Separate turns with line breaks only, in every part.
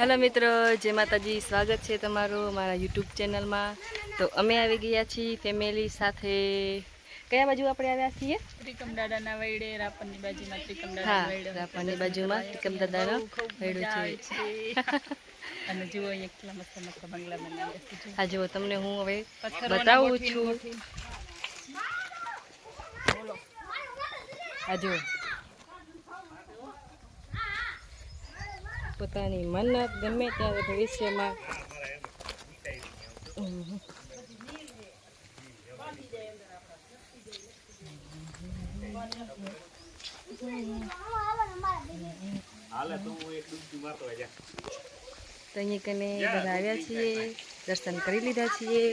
Hello મિત્રો જય માતાજી સ્વાગત છે તમારું મારા યુટ્યુબ ચેનલમાં. તો અમે આવી ગયા છીએ ફેમિલી સાથે. કયા બાજુ આપણે આવ્યા છીએ?
ત્રિકમ દાદાના વૈડે રાપરની બાજુમાં ત્રિકમ
હા બાજુમાં ત્રિકમ દાદાનો વૈડો છે.
અને જુઓ અહીંયા કેટલા મસ્ત મસ્ત બંગલા બનાવ્યા છે. જુઓ.
જુઓ તમને હું હવે બતાવું છું. આ જુઓ. પોતાની મન્નત ગમે ત્યારે ભવિષ્યમાં. તો અહીંયા કને બધા આવ્યા છીએ દર્શન કરી લીધા છીએ.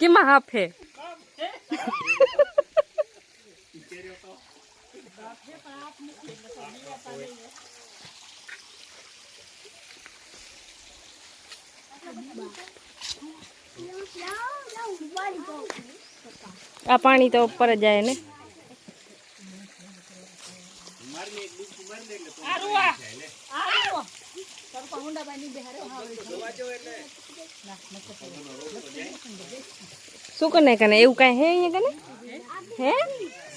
કેમાં હાફ હે? આ પાણી તો ઉપર જ જાય ને. શું કને કને? એવું કાંઈ હે અહીંયા કને? હે?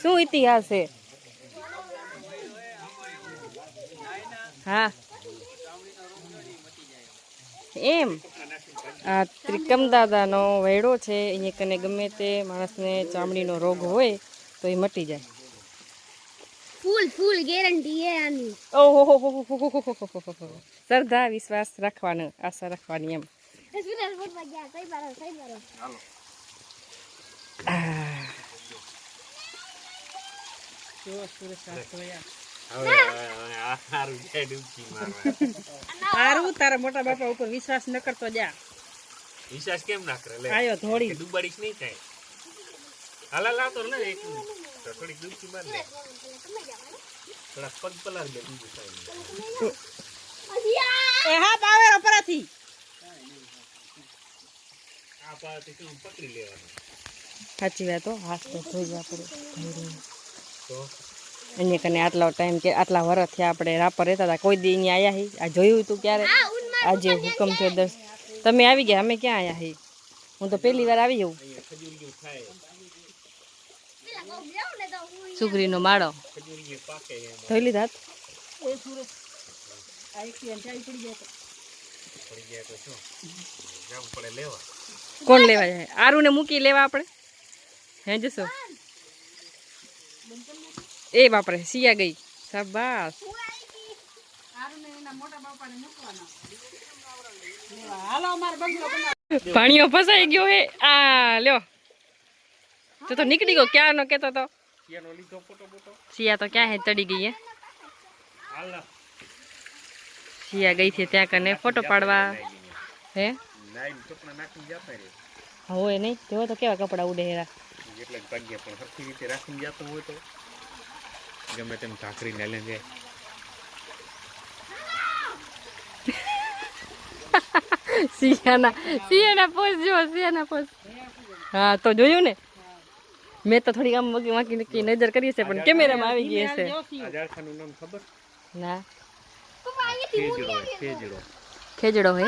શું ઇતિહાસ છે? હા. એમ? આ ત્રિકમ દાદાનો વેડો છે અહીંયા કને ગમે તે માણસને ચામડીનો રોગ હોય તો એ મટી જાય.
ફૂલ ફૂલ ગેરંટી એ આની.
ઓહો શ્રદ્ધા વિશ્વાસ રાખવાનો આશા રાખવાની એમ
ગયા
હારું તારા મોટા બાપા ઉપર વિશ્વાસ ન કરતો જા.
વિશ્વાસ કેમ ના કરે? લે
આયો ધોળી.
ડુબાડીશ નહીં થાય હાલા લાવતો ને એક. થોડીક ડૂબકી માર લે. થોડા પગ પલાર દે બીજું થાય
એ હા પાવે અપરાથી
આ પાવાથી શું પકડી લેવાનું?
સાચી વાત હો હાથ તો ધોઈ પડે
તો
અહીંયા કને આટલો ટાઈમ કે આટલા વર્ષથી થયા આપણે રાપર રહેતા હતા કોઈ દી અહીંયા આવ્યા હી? આ જોયું તું ક્યારે? આજે હુકમ થયો દસ. તમે આવી ગયા? અમે ક્યાં આવ્યા હી? હું તો પહેલી વાર આવી જાઉં સુગરીનો માળો. ધોઈ લીધા હાથ?
એ સુરેશ આ એક જાય પડી જાય તો.
પડી જાય તો શું? જવું પડે લેવા.
કોણ લેવા જાય? આરુને મૂકી લેવા આપણે? હે જશો? એ બાપરે સિયા ગઈ. શાબાશ. પાણીઓ ફસાઈ ગયો હે. આ લ્યો. તો તો નીકળી ગયો. ક્યાં નો કેતો તો? સિયા તો ક્યાં હે તડી ગઈ હે? સિયા ગઈ છે ત્યાં કને ફોટો પાડવા. હે? હોય નહીં. તેવો તો કેવા કપડા ઉડે હેરા.
એટલે ભાગ્ય પણ સરખી રીતે રાખીને જતો હોય તો ગમે તેમ ઢાંકરીને લઈને જાય.
સિયાના સિયાના પોસ જો સિયાના પોસ. હા તો જોયું ને? મેં તો થોડી આમ વાંકી વાંકી નક્કી નજર કરી છે પણ કેમેરામાં આવી ગઈ હશે.
આ ઝાડખાનું નામ ખબર?
ના.
ખેજડો ખેજડો.
ખેજડો હે?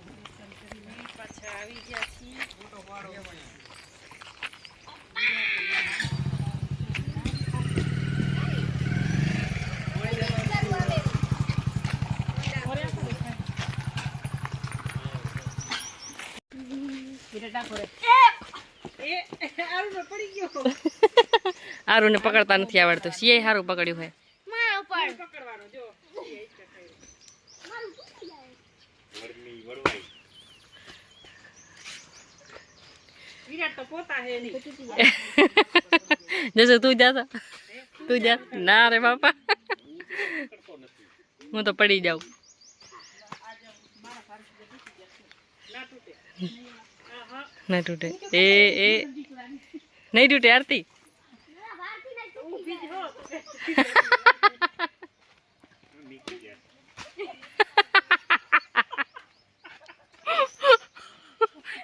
આરુને પકડતા નથી આવડતું. સિયાએ સારું પકડ્યું હોય.
મારા ઉપર.
વડની વડવાઈ
વિરાટ તો પોતા હે નહીં.
જશો તું જા તું. જા. ના રે બાપા. હું તો પડી જાઉં. ના તૂટે. એ એ. નહીં તૂટે આરતી.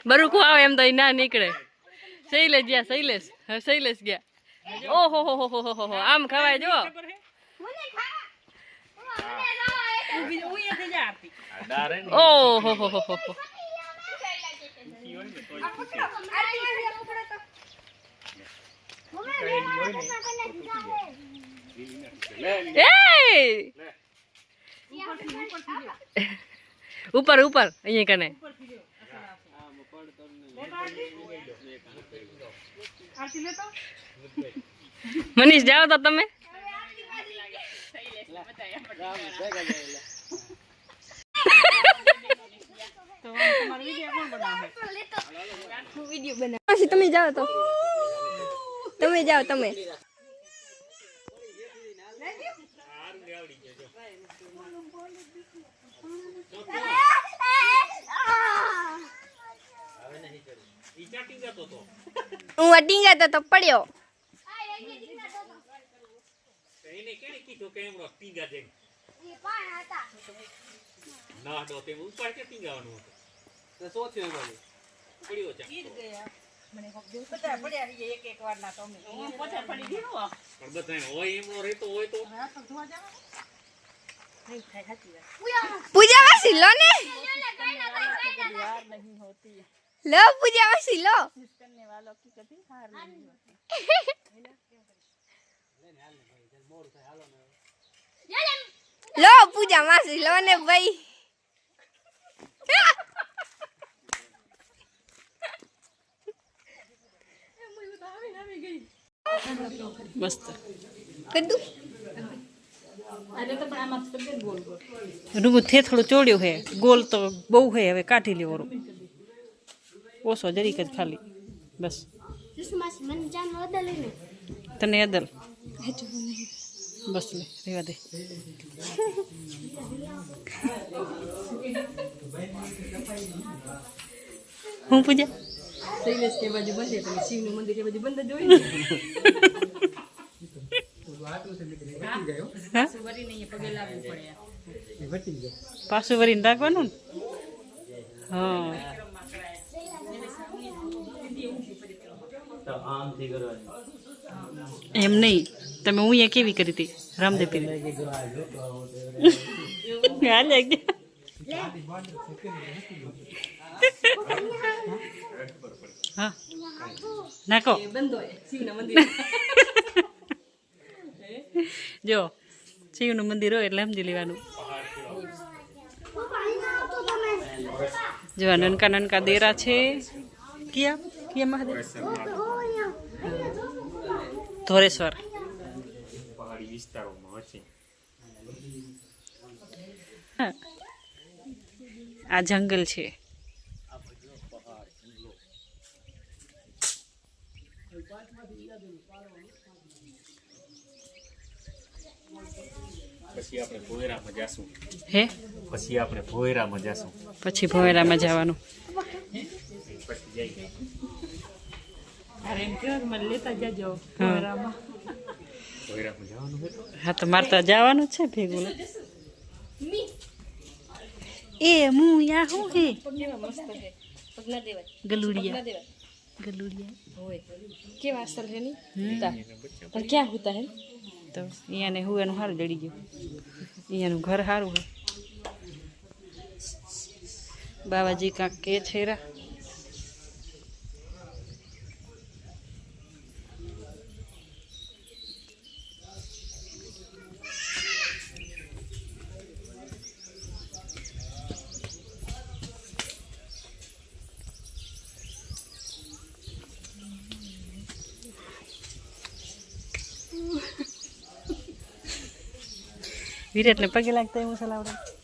બરુકું આવે એમ તો ના નીકળે. શૈલેષ ગયા શૈલેષ. હા શૈલેષ ગયા. ઓહો હો હો હો હો હો આમ ખવાય જો. ઓહો હો હો હો હો
ઈ હોય ને તોય તૂટે. લે,
એ
લે.
ઉપર ઉપર અહીંયા કને
આરતી લેતો
મનીષ જાઓ તો તમે
તો તમારો વિડિયો કોણ બનાવે?
પછી તમે જાઓ તો. તમે જાઓ તમે. હું અટીંગાતો તો પડ્યો.
એને કેને કીધું કે એમનો ટીંગા જઈને ના ડો તે ઉપર કે ટીંગાવાનું હતું?
તો શું થયું એમાં
પડ્યો ચાકતો ગયા. મને
બધા પડ્યા રહીએ
લો પૂજા માં સિલો ને ભાઈ.
મસ્ત
કદું
રૂગું થેથડું ચોડ્યું હે ગોલ તો બહુ હે હવે કાઢી લેવાનું ઓછો જરીક જ ખાલી બસ
માસી મને જાન બદલે ને
તને અદલ બસ લે રેવા દે હું પૂજા
શૈલેષ કે બાજુ બંધ તમે શિવનું મંદિર એ બાજુ બંધ જ હોય ને.
પાછું વરીને રાખવાનું ને? હા. એમ નહીં. તમે હું અહીંયા કેવી કરી હતી? રામદેવ પીરી. હાલ હા. નાખો.
બંધ શિવના મંદિર.
જો શિવનું મંદિર હોય એટલે સમજી લેવાનું. જો નનકા નનકા દેરા છે. ક્યાં? ક્યાં મહાદેવ? ધોરેશ્વર. આ જંગલ છે.
પછી આપણે ભોયરામાં જાશું.
હે?
પછી આપણે ભોયરામાં જાશું.
પછી ભોયરામાં જવાનું.
પછી જઈએ.
હા.
ભોયરામાં.
ભોયરામાં જવાનું હોય તો.
મારે તો જવાનું જ છે ભેગું. એ હું યા હું હે? ગલુડિયા. ગલુડિયા
કેવા અસલ છે ની. પણ ક્યાં હોતા હે
તો અહીંયાને હું એનું સારું જડી ગયું અહીંયાનું ઘર સારું હોય બાબાજી કાંક કે છે વિરાટને પગે લાગતા એવું સલાવડે